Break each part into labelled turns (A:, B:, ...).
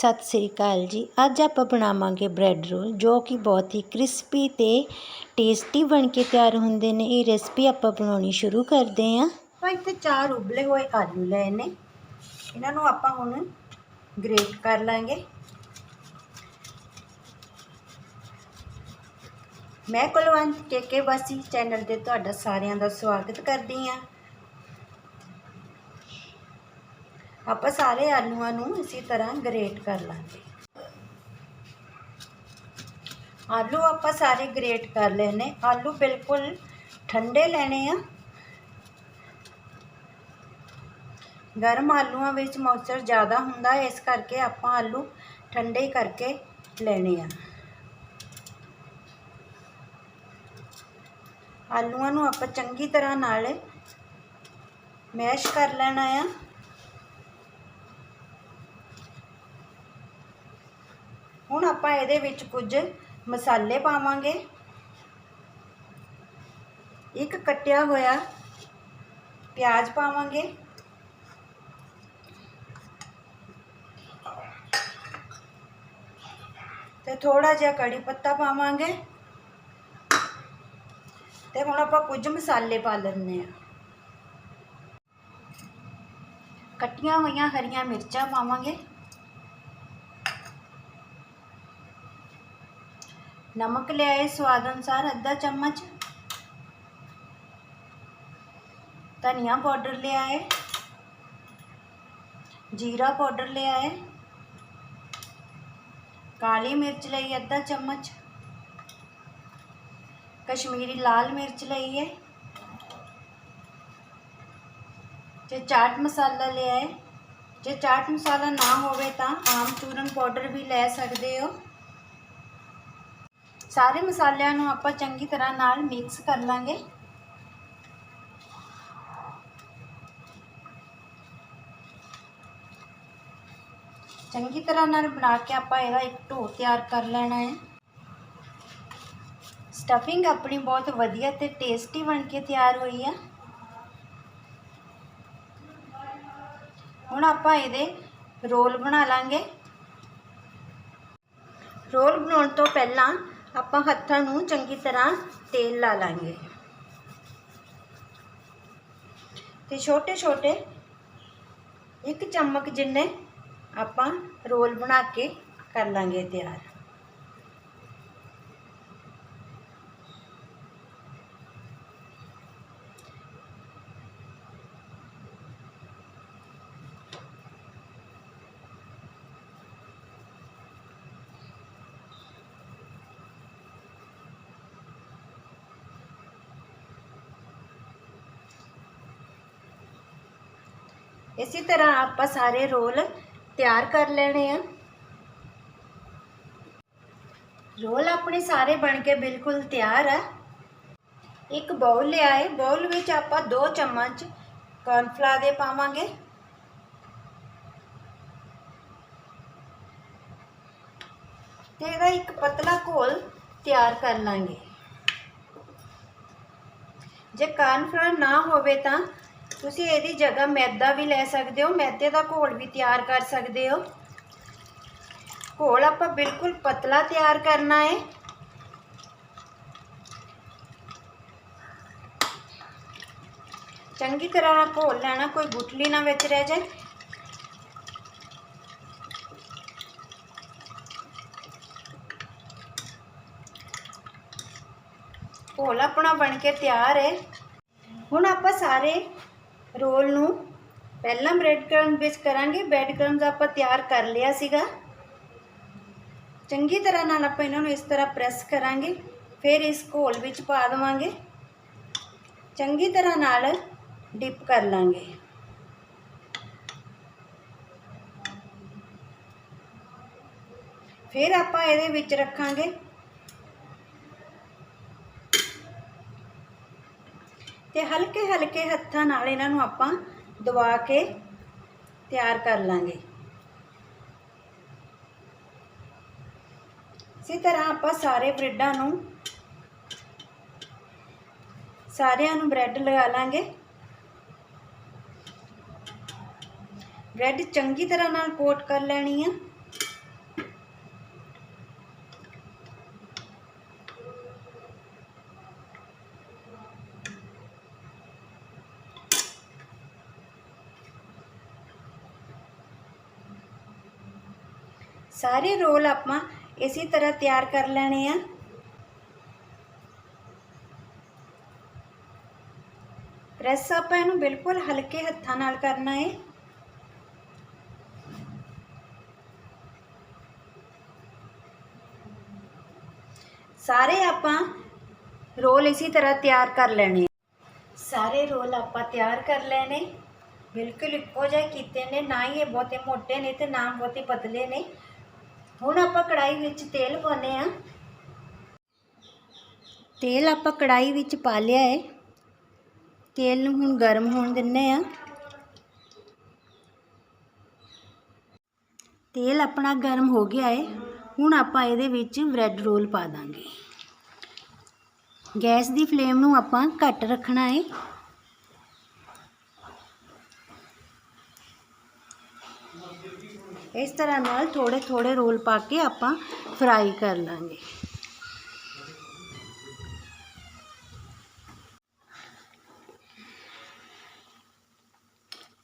A: ਸਤਿ ਸ੍ਰੀ ਅਕਾਲ ਜੀ। ਅੱਜ ਆਪਾਂ ਬਣਾਵਾਂਗੇ ਬ੍ਰੈਡ ਰੋਲ, ਜੋ ਕਿ ਬਹੁਤ ਹੀ ਕ੍ਰਿਸਪੀ ਤੇ ਟੇਸਟੀ ਬਣ ਕੇ ਤਿਆਰ ਹੁੰਦੇ ਨੇ। ਇਹ ਰੈਸਪੀ ਆਪਾਂ ਬਣਾਉਣੀ ਸ਼ੁਰੂ ਕਰਦੇ ਹਾਂ।
B: ਆਪਾਂ ਇੱਥੇ ਚਾਰ ਉਬਲੇ ਹੋਏ ਆਲੂ ਲਏ ਨੇ। ਇਹਨਾਂ ਨੂੰ ਆਪਾਂ ਹੁਣ ਗ੍ਰੇਟ ਕਰ ਲਾਂਗੇ। ਮੈਂ ਕੁਲਵੰਤ ਕੇਕੇ ਵਾਸੀ ਚੈਨਲ ਤੇ ਤੁਹਾਡਾ ਸਾਰਿਆਂ ਦਾ ਸਵਾਗਤ ਕਰਦੀ ਹਾਂ। ਆਪਾਂ ਸਾਰੇ ਆਲੂਆਂ ਨੂੰ ਇਸੇ ਤਰ੍ਹਾਂ ਗ੍ਰੇਟ ਕਰ ਲਾਂਗੇ। ਆਲੂ ਆਪਾਂ ਸਾਰੇ ਗ੍ਰੇਟ ਕਰ ਲਏ ਨੇ। ਆਲੂ ਬਿਲਕੁਲ ਠੰਡੇ ਲੈਣੇ ਆ। ਗਰਮ ਆਲੂਆਂ ਵਿੱਚ ਮੌਇਸਚਰ ਜ਼ਿਆਦਾ ਹੁੰਦਾ ਹੈ ਇਸ ਕਰਕੇ ਆਪਾਂ ਆਲੂ ਠੰਡੇ ਕਰਕੇ ਲੈਣੇ ਆ। ਆਲੂਆਂ ਨੂੰ ਆਪਾਂ ਚੰਗੀ ਤਰ੍ਹਾਂ ਨਾਲ ਮੈਸ਼ ਕਰ ਲੈਣਾ ਆ। ਹੁਣ ਆਪਾਂ ਇਹਦੇ ਵਿੱਚ ਕੁਝ ਮਸਾਲੇ ਪਾਵਾਂਗੇ। ਇੱਕ ਕੱਟਿਆ ਹੋਇਆ ਪਿਆਜ਼ ਪਾਵਾਂਗੇ। ਤੇ ਥੋੜਾ ਜਿਹਾ ਕੜੀ ਪੱਤਾ ਪਾਵਾਂਗੇ। ਤੇ ਹੁਣ ਆਪਾਂ ਕੁਝ ਮਸਾਲੇ ਪਾ ਲੈਂਦੇ ਆ ਕੱਟੀਆਂ ਹੋਈਆਂ ਹਰੀਆਂ ਮਿਰਚਾਂ ਪਾਵਾਂਗੇ। ਨਮਕ ਲਿਆਏ ਸਵਾਦ ਅਨੁਸਾਰ ਅੱਧਾ ਚਮਚ ਧਨੀਆ ਪਾਊਡਰ ਲਿਆਏ ਜੀਰਾ ਪਾਊਡਰ ਲਿਆਏ ਕਾਲੀ ਮਿਰਚ ਲਈ ਅੱਧਾ ਚਮਚ ਕਸ਼ਮੀਰੀ ਲਾਲ ਮਿਰਚ ਲਈ ਹੈ ਤੇ ਚਾਟ ਮਸਾਲਾ ਲਿਆਏ ਜੇ ਚਾਟ ਮਸਾਲਾ ਨਾ ਹੋਵੇ ਤਾਂ ਆਮ ਚੂਰਨ ਪਾਊਡਰ ਵੀ ਲੈ ਸਕਦੇ ਹੋ ਸਾਰੇ ਮਸਾਲਿਆਂ ਨੂੰ ਆਪਾਂ ਚੰਗੀ ਤਰ੍ਹਾਂ ਨਾਲ ਮਿਕਸ ਕਰ ਲਾਂਗੇ। ਚੰਗੀ ਤਰ੍ਹਾਂ ਨਾਲ ਬਣਾ ਕੇ ਆਪਾਂ ਇਹਦਾ ਇੱਕ ਢੋ ਤਿਆਰ ਕਰ ਲੈਣਾ ਹੈ। ਸਟਫਿੰਗ ਆਪਣੀ ਬਹੁਤ ਵਧੀਆ ਤੇ ਟੇਸਟੀ ਬਣ ਕੇ ਤਿਆਰ ਹੋਈ ਆ। ਹੁਣ ਆਪਾਂ ਇਹਦੇ ਰੋਲ ਬਣਾ ਲਾਂਗੇ। ਰੋਲ ਬਣਾਉਣ ਤੋਂ ਪਹਿਲਾਂ ਆਪਾਂ ਹੱਥਾਂ ਨੂੰ ਚੰਗੀ ਤਰ੍ਹਾਂ ਤੇਲ ਲਾ ਲਾਂਗੇ। ਤੇ ਛੋਟੇ ਛੋਟੇ ਇੱਕ ਚਮਚ ਜਿੰਨੇ ਆਪਾਂ ਰੋਲ ਬਣਾ ਕੇ ਕਰ ਲਾਂਗੇ ਤਿਆਰ। ਇਸੇ ਤਰ੍ਹਾਂ ਆਪਾਂ ਸਾਰੇ ਰੋਲ ਤਿਆਰ ਕਰ ਲੈਣੇ ਆ। ਰੋਲ ਆਪਣੇ ਸਾਰੇ ਬਣ ਕੇ ਬਿਲਕੁਲ ਤਿਆਰ ਆ। ਇੱਕ ਬਾਉਲ ਹੈ ਬਾਉਲ ਵਿੱਚ ਆਪਾਂ 2 ਚਮਚ ਕੌਰਨਫਲਾਰ ਦੇ ਪਾਵਾਂਗੇ। ਤੇ ਇਹਦਾ ਇੱਕ ਪਤਲਾ ਘੋਲ ਤਿਆਰ ਕਰ ਲਾਂਗੇ। ਜੇ ਕੌਰਨਫਲਾਰ ਨਾ ਹੋਵੇ ਤਾਂ ਤੁਸੀਂ ਇਹਦੀ ਜਗ੍ਹਾ ਮੈਦਾ ਵੀ ਲੈ ਸਕਦੇ ਹੋ, ਮੈਦੇ ਦਾ ਘੋਲ ਵੀ ਤਿਆਰ ਕਰ ਸਕਦੇ ਹੋ। ਘੋਲ ਆਪਾਂ ਬਿਲਕੁਲ ਪਤਲਾ ਤਿਆਰ ਕਰਨਾ ਹੈ ਚੰਗੀ ਤਰ੍ਹਾਂ ਨਾਲ ਘੋਲ ਲੈਣਾ, ਕੋਈ ਗੁਟਲੀ ਨਾ ਵਿੱਚ ਰਹਿ ਜਾਏ। ਘੋਲ ਆਪਣਾ ਬਣ ਕੇ ਤਿਆਰ ਹੈ ਹੁਣ ਆਪਾਂ ਸਾਰੇ ਰੋਲ ਨੂੰ ਪਹਿਲਾਂ ਬ੍ਰੈਡ ਕ੍ਰਮ ਵਿੱਚ ਕਰਾਂਗੇ। ਬ੍ਰੈਡ ਕ੍ਰਮਸ ਆਪਾਂ ਤਿਆਰ ਕਰ ਲਿਆ ਸੀਗਾ। ਚੰਗੀ ਤਰ੍ਹਾਂ ਨਾਲ ਆਪਾਂ ਇਹਨਾਂ ਨੂੰ ਇਸ ਤਰ੍ਹਾਂ ਪ੍ਰੈਸ ਕਰਾਂਗੇ। ਫਿਰ ਇਸ ਘੋਲ ਵਿੱਚ ਪਾ ਦੇਵਾਂਗੇ। ਚੰਗੀ ਤਰ੍ਹਾਂ ਨਾਲ ਡਿਪ ਕਰ ਲਾਂਗੇ। ਫਿਰ ਆਪਾਂ ਇਹਦੇ ਵਿੱਚ ਰੱਖਾਂਗੇ। ਤੇ ਹਲਕੇ ਹਲਕੇ ਹੱਥਾਂ ਨਾਲ ਇਹਨਾਂ ਨੂੰ ਆਪਾਂ ਦਬਾ ਕੇ ਤਿਆਰ ਕਰ ਲਾਂਗੇ। ਇਸੇ ਤਰ੍ਹਾਂ ਆਪਾਂ ਸਾਰੇ ਬ੍ਰੈਡਾਂ ਨੂੰ, ਸਾਰਿਆਂ ਨੂੰ ਬ੍ਰੈਡ ਲਗਾ ਲਾਂਗੇ। ਬ੍ਰੈਡ ਚੰਗੀ ਤਰ੍ਹਾਂ ਨਾਲ ਕੋਟ ਕਰ ਲੈਣੀ ਆ। ਸਾਰੇ ਰੋਲ ਆਪਾਂ ਇਸੇ ਤਰ੍ਹਾਂ ਤਿਆਰ ਕਰ ਲੈਣੇ ਆ ਪ੍ਰੈਸ ਆਪਾਂ ਇਹਨੂੰ ਬਿਲਕੁਲ ਹਲਕੇ ਹੱਥਾਂ ਨਾਲ ਕਰਨਾ ਹੈ ਸਾਰੇ ਆਪਾਂ ਰੋਲ ਇਸੇ ਤਰ੍ਹਾਂ ਤਿਆਰ ਕਰ ਲੈਣੇ ਸਾਰੇ ਰੋਲ ਆਪਾਂ ਤਿਆਰ ਕਰ ਲੈਣੇ ਬਿਲਕੁਲ ਇੱਕੋ ਜਿਹੇ ਕੀਤੇ ਨੇ ਨਾ ਹੀ ਇਹ ਬਹੁਤੇ ਮੋਟੇ ਨੇ ਤੇ ਨਾ ਬਹੁਤੇ ਪਤਲੇ ਨੇ ਹੁਣ ਆਪਾਂ ਕੜਾਈ ਵਿੱਚ ਤੇਲ ਪਾਉਨੇ ਆ ਤੇਲ ਆਪਾਂ ਕੜਾਈ ਵਿੱਚ ਪਾ ਲਿਆ ਹੈ। ਤੇਲ ਨੂੰ ਹੁਣ ਗਰਮ ਹੋਣ ਦਿੰਨੇ ਆ ਤੇਲ ਆਪਣਾ ਗਰਮ ਹੋ ਗਿਆ ਹੈ। ਹੁਣ ਆਪਾਂ ਇਹਦੇ ਵਿੱਚ ਬ੍ਰੈਡ ਰੋਲ ਪਾ ਦਾਂਗੇ। ਗੈਸ ਦੀ ਫਲੇਮ ਨੂੰ ਆਪਾਂ ਘੱਟ ਰੱਖਣਾ ਹੈ। ਇਸ ਤਰ੍ਹਾਂ ਨਾਲ ਥੋੜੇ ਥੋੜੇ ਰੋਲ ਪਾ ਕੇ ਆਪਾਂ ਫਰਾਈ ਕਰ ਲਾਂਗੇ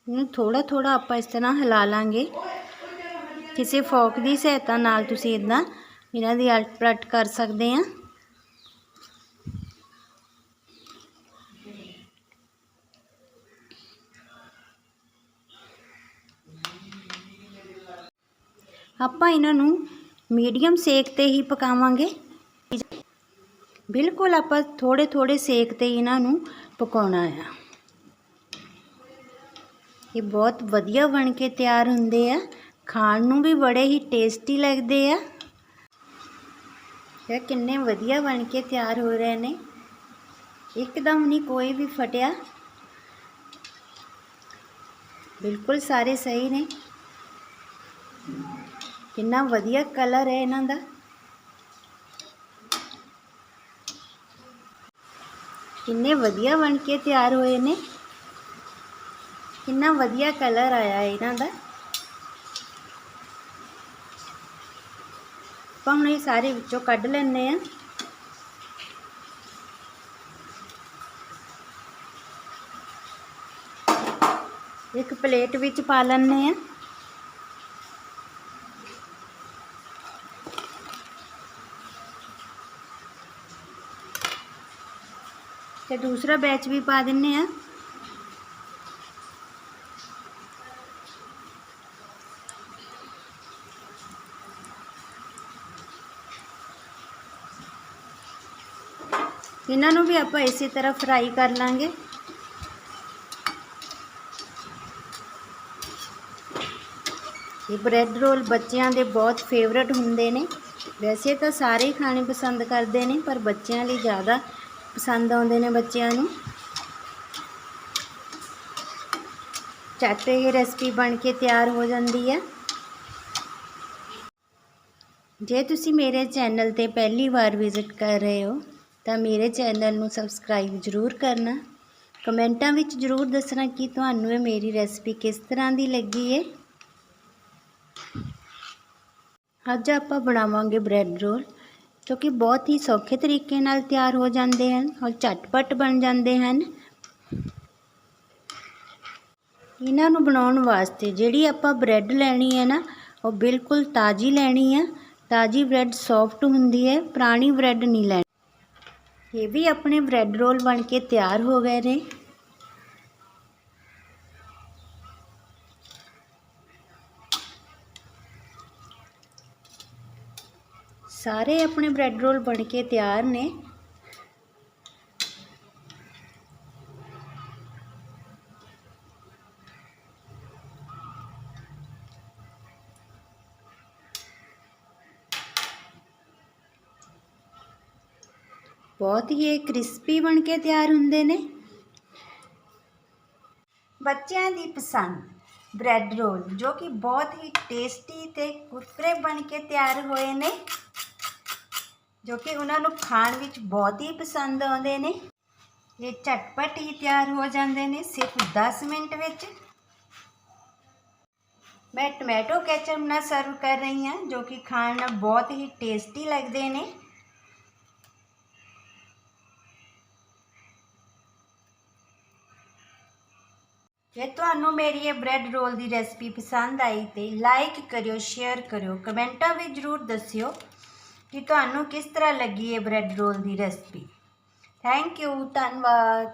B: ਇਹਨੂੰ ਥੋੜਾ ਥੋੜਾ ਆਪਾਂ ਇਸ ਤਰ੍ਹਾਂ ਹਿਲਾ ਲਾਂਗੇ ਕਿਸੇ ਫੋਕ ਦੀ ਸਹਾਇਤਾ ਨਾਲ ਤੁਸੀਂ ਇਦਾਂ ਇਹਨਾਂ ਦੀ ਅਲਟ ਪਲਟ ਕਰ ਸਕਦੇ ਆ ਆਪਾਂ ਇਹਨਾਂ ਨੂੰ ਮੀਡੀਅਮ ਸੇਕ ਤੇ ਹੀ ਪਕਾਵਾਂਗੇ। ਬਿਲਕੁਲ ਆਪਾਂ ਥੋੜੇ ਥੋੜੇ ਸੇਕ ਤੇ ਹੀ ਇਹਨਾਂ ਨੂੰ ਪਕਾਉਣਾ ਆ। ਇਹ ਬਹੁਤ ਵਧੀਆ ਬਣ ਕੇ ਤਿਆਰ ਹੁੰਦੇ ਆ। ਖਾਣ ਨੂੰ ਵੀ ਬੜੇ ਹੀ ਟੇਸਟੀ ਲੱਗਦੇ ਆ। ਇਹ ਕਿੰਨੇ ਵਧੀਆ ਬਣ ਕੇ ਤਿਆਰ ਹੋ ਰਹੇ ਨੇ। ਇੱਕਦਮ ਨਹੀਂ ਕੋਈ ਵੀ ਫਟਿਆ। ਬਿਲਕੁਲ ਸਾਰੇ ਸਹੀ ਨੇ। ਕਿੰਨਾ ਵਧੀਆ ਕਲਰ ਹੈ ਇਹਨਾਂ ਦਾ। ਕਿੰਨੇ ਵਧੀਆ ਬਣ ਕੇ ਤਿਆਰ ਹੋਏ ਨੇ। ਕਿੰਨਾ ਵਧੀਆ ਕਲਰ ਆਇਆ ਇਹਨਾਂ ਦਾ। ਆਪਾਂ ਹੁਣ ਇਹ ਸਾਰੇ ਵਿੱਚੋਂ ਕੱਢ ਲੈਣੇ ਆ ਇੱਕ ਪਲੇਟ ਵਿੱਚ ਪਾ ਲੈਣੇ ਆ ਤੇ ਦੂਸਰਾ ਬੈਚ ਵੀ ਪਾ ਦਿੰਨੇ ਆ। ਇਹਨਾਂ ਨੂੰ ਵੀ ਆਪਾਂ ਇਸੇ ਤਰ੍ਹਾਂ ਫਰਾਈ ਕਰ ਲਾਂਗੇ। ਇਹ ਬ੍ਰੈਡ ਰੋਲ ਬੱਚਿਆਂ ਦੇ ਬਹੁਤ ਫੇਵਰਟ ਹੁੰਦੇ ਨੇ। ਵੈਸੇ ਤਾਂ ਸਾਰੇ ਖਾਣੇ ਪਸੰਦ ਕਰਦੇ ਨੇ, ਪਰ ਬੱਚਿਆਂ ਲਈ ਜ਼ਿਆਦਾ ਪਸੰਦ ਆਉਂਦੇ ਨੇ ਬੱਚਿਆਂ ਨੂੰ। ਝੱਟ ਇਹ ਰੈਸਪੀ ਬਣ ਕੇ ਤਿਆਰ ਹੋ ਜਾਂਦੀ ਹੈ। ਜੇ ਤੁਸੀਂ ਮੇਰੇ ਚੈਨਲ ਤੇ ਪਹਿਲੀ ਵਾਰ ਵਿਜ਼ਿਟ ਕਰ ਰਹੇ ਹੋ, ਤਾਂ ਮੇਰੇ ਚੈਨਲ ਨੂੰ ਸਬਸਕ੍ਰਾਈਬ ਜ਼ਰੂਰ ਕਰਨਾ। ਕਮੈਂਟਾਂ ਵਿੱਚ ਜ਼ਰੂਰ ਦੱਸਣਾ ਕਿ ਤੁਹਾਨੂੰ ਇਹ ਮੇਰੀ ਰੈਸਪੀ ਕਿਸ ਤਰ੍ਹਾਂ ਦੀ ਲੱਗੀ ਹੈ ਅੱਜ ਆਪਾਂ ਬਣਾਵਾਂਗੇ ਬ੍ਰੈਡ ਰੋਲ ਜੋ ਕਿ ਬਹੁਤ ਹੀ ਸੌਖੇ ਤਰੀਕੇ ਨਾਲ ਤਿਆਰ ਹੋ ਜਾਂਦੇ ਹਨ ਔਰ ਝਟਪਟ ਬਣ ਜਾਂਦੇ ਹਨ। ਇਹਨਾਂ ਨੂੰ ਬਣਾਉਣ ਵਾਸਤੇ ਜਿਹੜੀ ਆਪਾਂ ਬ੍ਰੈਡ ਲੈਣੀ ਹੈ ਨਾ, ਉਹ ਬਿਲਕੁਲ ਤਾਜ਼ੀ ਲੈਣੀ ਹੈ। ਤਾਜ਼ੀ ਬ੍ਰੈਡ ਸੌਫਟ ਹੁੰਦੀ ਹੈ, ਪੁਰਾਣੀ ਬ੍ਰੈਡ ਨਹੀਂ ਲੈਣੀ। ਇਹ ਵੀ ਆਪਣੇ ਬ੍ਰੈਡ ਰੋਲ ਬਣ ਕੇ ਤਿਆਰ ਹੋ ਗਏ ਨੇ। ਸਾਰੇ ਆਪਣੇ ਬ੍ਰੈਡ ਰੋਲ ਬਣ ਕੇ ਤਿਆਰ ਨੇ ਬਹੁਤ ਹੀ ਇਹ ਕ੍ਰਿਸਪੀ ਬਣ ਕੇ ਤਿਆਰ ਹੁੰਦੇ ਨੇ ਬੱਚਿਆਂ ਦੀ ਪਸੰਦ ਬ੍ਰੈਡ ਰੋਲ ਜੋ ਕਿ ਬਹੁਤ ਹੀ ਟੇਸਟੀ ਤੇ ਕੁਰਕਰੇ ਬਣ ਕੇ ਤਿਆਰ ਹੋਏ ਨੇ ਜੋ ਕਿ ਉਹਨਾਂ ਨੂੰ ਖਾਣ ਵਿੱਚ ਬਹੁਤ ਹੀ ਪਸੰਦ ਆਉਂਦੇ ਨੇ। ਇਹ ਝਟਪਟ ਹੀ ਤਿਆਰ ਹੋ ਜਾਂਦੇ ਨੇ ਸਿਰਫ 10 ਮਿੰਟ ਵਿੱਚ। ਮੈਂ ਟੋਮੈਟੋ ਕੈਚਅਪ ਨਾਲ ਸਰਵ ਕਰ ਰਹੀ ਹਾਂ, ਜੋ ਕਿ ਖਾਣ ਨਾਲ ਬਹੁਤ ਹੀ ਟੇਸਟੀ ਲੱਗਦੇ ਨੇ। ਜੇ ਤੁਹਾਨੂੰ ਮੇਰੀ ਇਹ ਬ੍ਰੈਡ ਰੋਲ ਦੀ ਰੈਸਪੀ ਪਸੰਦ ਆਈ ਤੇ ਲਾਈਕ ਕਰਿਓ, ਸ਼ੇਅਰ ਕਰਿਓ, ਕਮੈਂਟਾਂ ਵਿੱਚ ਜ਼ਰੂਰ ਦੱਸਿਓ। ਕਿ ਤੁਹਾਨੂੰ ਕਿਸ ਤਰ੍ਹਾਂ ਲੱਗੀ ਇਹ ਬ੍ਰੈਡ ਰੋਲ ਦੀ ਰੈਸਪੀ ਥੈਂਕ ਯੂ ਧੰਨਵਾਦ।